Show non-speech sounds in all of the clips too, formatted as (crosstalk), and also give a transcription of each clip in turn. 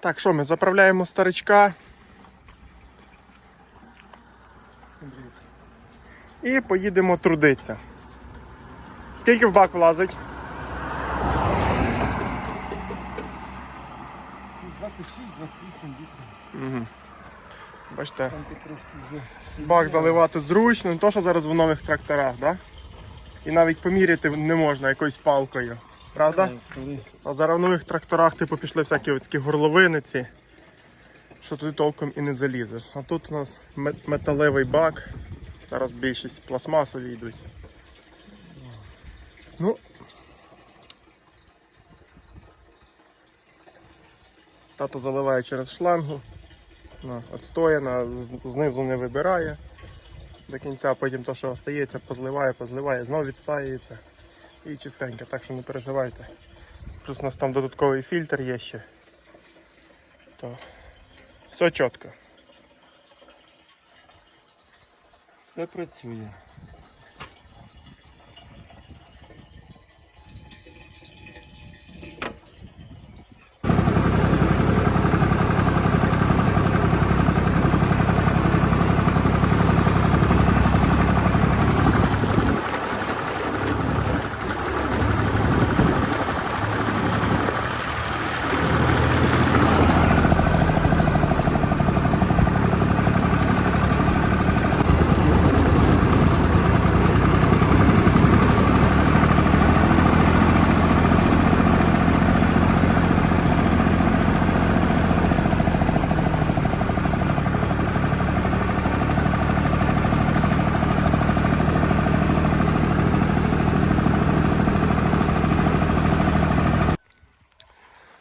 Так, що ми заправляємо старичка. І поїдемо трудитися. Скільки в бак влазить? 26-28 літрів. Угу. Бачите, бак заливати зручно, не то, що зараз в нових тракторах, да? І навіть поміряти не можна якоюсь палкою. Правда? А зараз в нових тракторах типу пішли всякі такі горловиниці, що туди толком і не залізеш. А тут у нас металевий бак. Зараз більшість пластмасові йдуть. Ну. Тато заливає через шлангу. На, знизу не вибирає. До кінця потім то, що остається, позливає, позливає, знов відстаюється. І чистенько, так що не переживайте. Плюс у нас там додатковий фільтр є ще. То все чітко. все працює.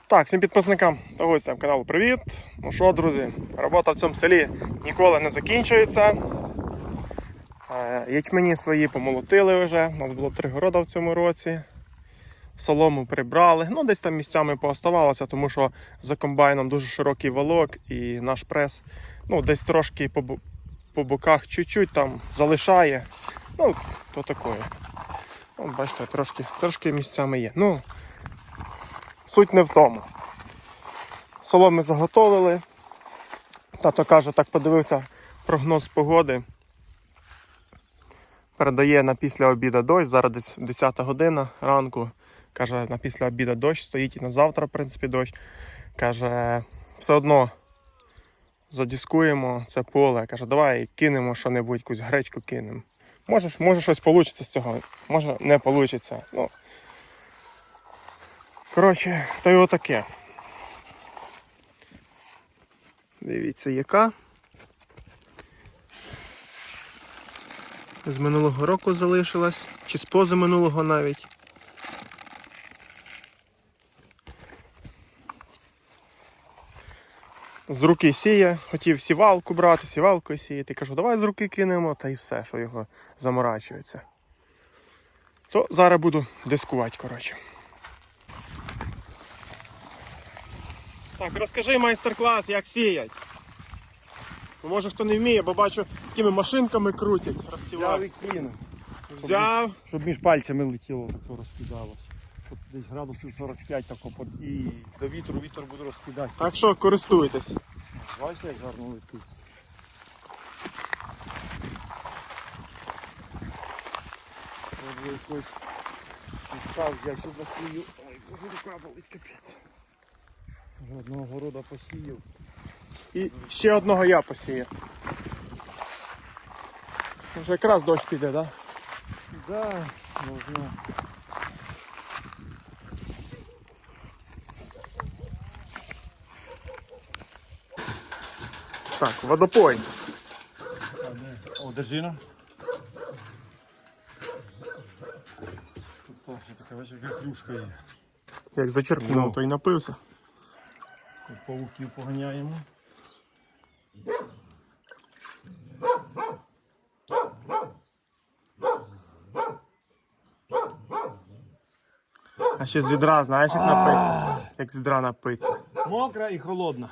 Так, всім підписникам та гостям каналу привіт. Ну що, друзі, робота в цьому селі ніколи не закінчується. Е, Ячмені свої помолотили вже. У нас було три города в цьому році. Солому прибрали. Ну, десь там місцями пооставалося, тому що за комбайном дуже широкий валок і наш прес ну, десь трошки по, по боках чуть-чуть там залишає. Ну, то такое. Ну, бачите, трошки, трошки місцями є. Ну, Суть не в тому. Соломи заготовили. Тато каже, так подивився прогноз погоди. Передає на після обіда дощ, зараз десь 10 година ранку. Каже, на після обіда дощ стоїть і на завтра, в принципі, дощ. Каже, все одно задіскуємо це поле. Каже, давай кинемо що-небудь, якусь гречку кинемо. Може, ж- може щось вийде з цього, може не вийде. Ну, Коротше, то й отаке. Дивіться, яка. З минулого року залишилась, чи з позаминулого навіть. З руки сіє, хотів сівалку брати, сівалкою сіяти. Кажу, давай з руки кинемо, та й все, що його заморачується. То зараз буду дискувати, коротше. Так, розкажи майстер-клас, як сіять. Ну, Може хто не вміє, бо бачу, такими машинками крутять, Взяв розсівають. і кинув. Взяв. Щоб між пальцями летіло, так розкидалось. Щоб десь градусів 45 тако под... і до вітру вітер буде розкидати. Так що користуйтесь. Бачите, як гарно летить. Треба якось підстав взяти, щоб насію. Ой, боже, рука болить, капець. Одного города посіяв. І ще одного я посію. Вже якраз дощ піде, так? Да? Да, можна. Так, водопой. О, держина. Тут теж така бачиш, яка клюшка є. Як зачерпнув, то й напився. Пауків поганяємо. А ще з відра, знаєш, як напиться? Як з відра напиться. Мокра і холодна.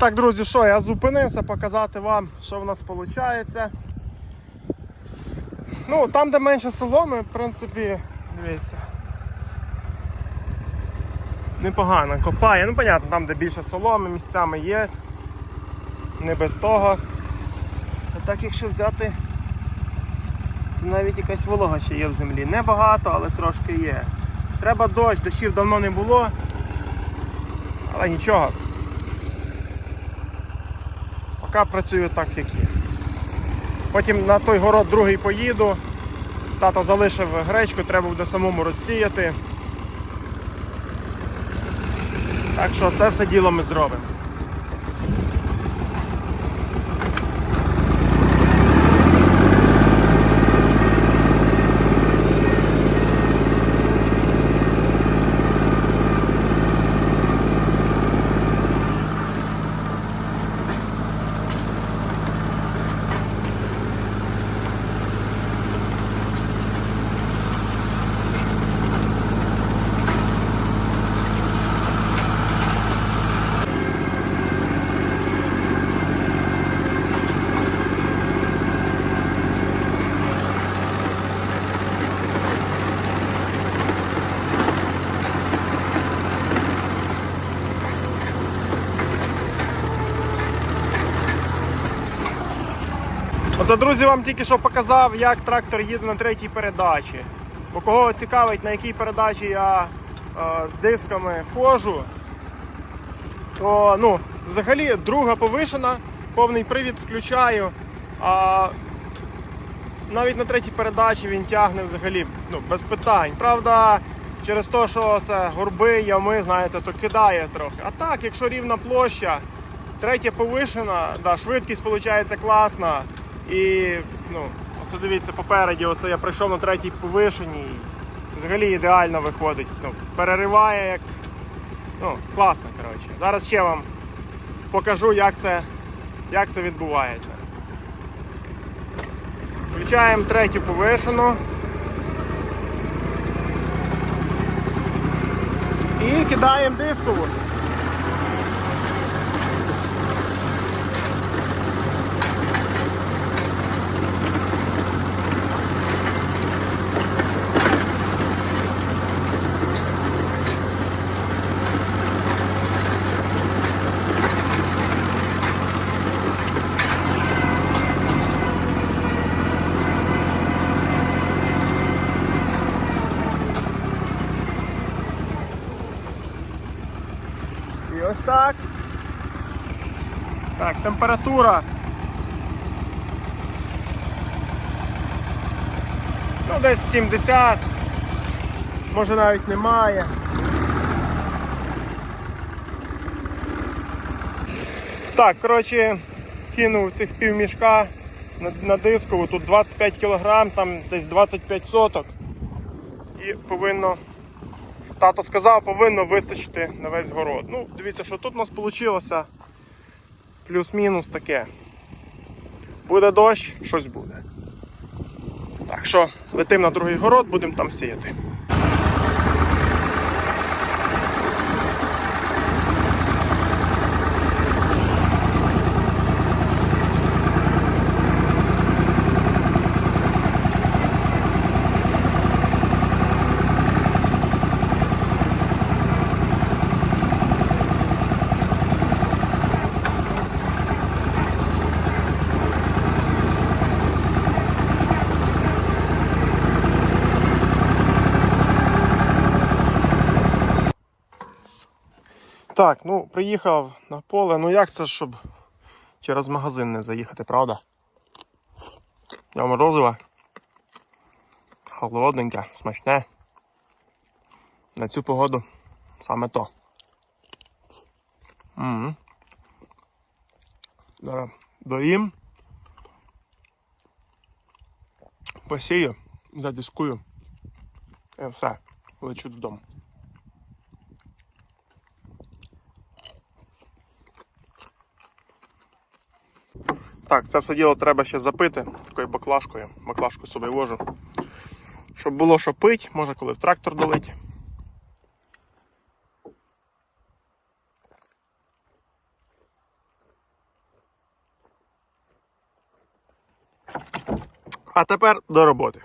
Так, друзі, що, я зупинився показати вам, що в нас виходить. Ну, там, де менше соломи, в принципі, дивіться. Непогано копає. Ну, понятно, там, де більше соломи, місцями є. Не без того. А так, якщо взяти, то навіть якась волога ще є в землі. Небагато, але трошки є. Треба дощ, дощів давно не було. Але нічого. Поки працюю так, як є. Потім на той город другий поїду. Тато залишив гречку, треба буде самому розсіяти. Так що це все діло ми зробимо. Оце, друзі, вам тільки що показав, як трактор їде на третій передачі. Бо кого цікавить, на якій передачі я е, з дисками ходжу, то ну, взагалі друга повишена, повний привід включаю. А навіть на третій передачі він тягне взагалі ну, без питань. Правда, через те, що це горби, ями, знаєте, то кидає трохи. А так, якщо рівна площа, третя повишена, да, швидкість виходить класна. І ну, ось дивіться попереді, оце я прийшов на третій повишеній. і Взагалі ідеально виходить. Ну, перериває як. Ну, класно, коротше. Зараз ще вам покажу, як це, як це відбувається. Включаємо третю повишену. І кидаємо дискову. Ось так. Так, температура. Ну, десь 70. Може навіть немає. Так, коротше, кинув цих півмішка на, на дискову, тут 25 кг, там десь 25 соток. І повинно Тато сказав, повинно вистачити на весь город. Ну, дивіться, що тут у нас вийшло. Плюс-мінус таке. Буде дощ, щось буде. Так що, летимо на другий город, будемо там сіяти. Так, ну приїхав на поле. Ну як це, щоб через магазин не заїхати, правда? Я морозиво. Холодненьке, смачне. На цю погоду саме то. Угу. Зараз доїм. Посію, задискую. І все, лечу додому. Так, це все діло треба ще запити такою баклажкою. Баклажку собі вожу. Щоб було що пить, можна коли в трактор долить. А тепер до роботи.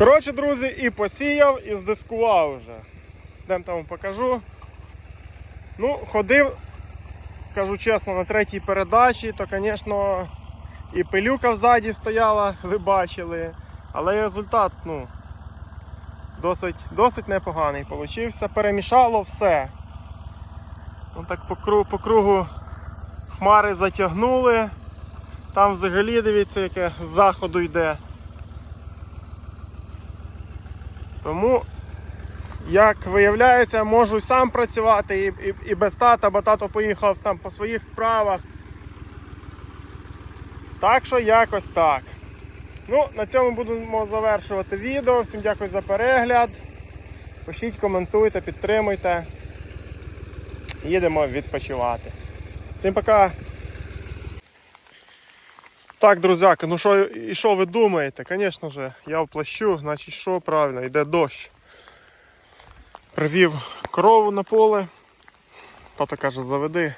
Коротше, друзі, і посіяв, і здискував вже. Йдем там покажу. Ну, ходив, кажу чесно, на третій передачі, то, звісно, і пилюка ззаді стояла, (laughs) ви бачили. Але результат, ну, досить, досить непоганий получився. Перемішало все. Ну, так по кругу, по кругу хмари затягнули. Там взагалі дивіться, яке з заходу йде. Тому, як виявляється, можу сам працювати і, і, і без тата, бо тато поїхав там по своїх справах. Так що якось так. Ну, на цьому будемо завершувати відео. Всім дякую за перегляд. Пишіть, коментуйте, підтримуйте. Їдемо відпочивати. Всім пока! Так, друзяки, ну що, і що ви думаєте? Звісно ж, я в плащу, значить що правильно, йде дощ. Привів корову на поле. Тато каже, заведи.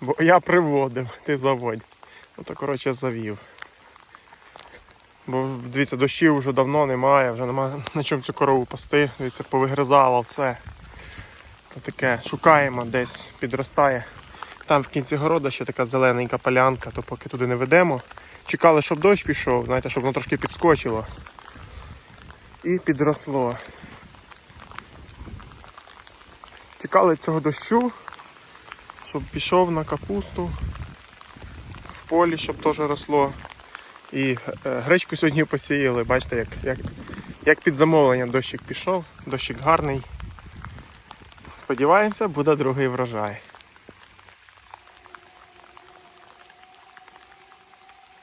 Бо я приводив, ти заводь. Ну то коротше завів. Бо дивіться, дощів вже давно немає, вже немає на чому цю корову пасти. Дивіться, повигризало все. То таке, шукаємо десь, підростає. Там в кінці города ще така зелененька полянка, то поки туди не ведемо. Чекали, щоб дощ пішов, знаєте, щоб воно трошки підскочило. І підросло. Чекали цього дощу, щоб пішов на капусту в полі, щоб теж росло. І е, гречку сьогодні посіяли, бачите, як, як, як під замовленням дощик пішов, дощик гарний. Сподіваємося, буде другий врожай.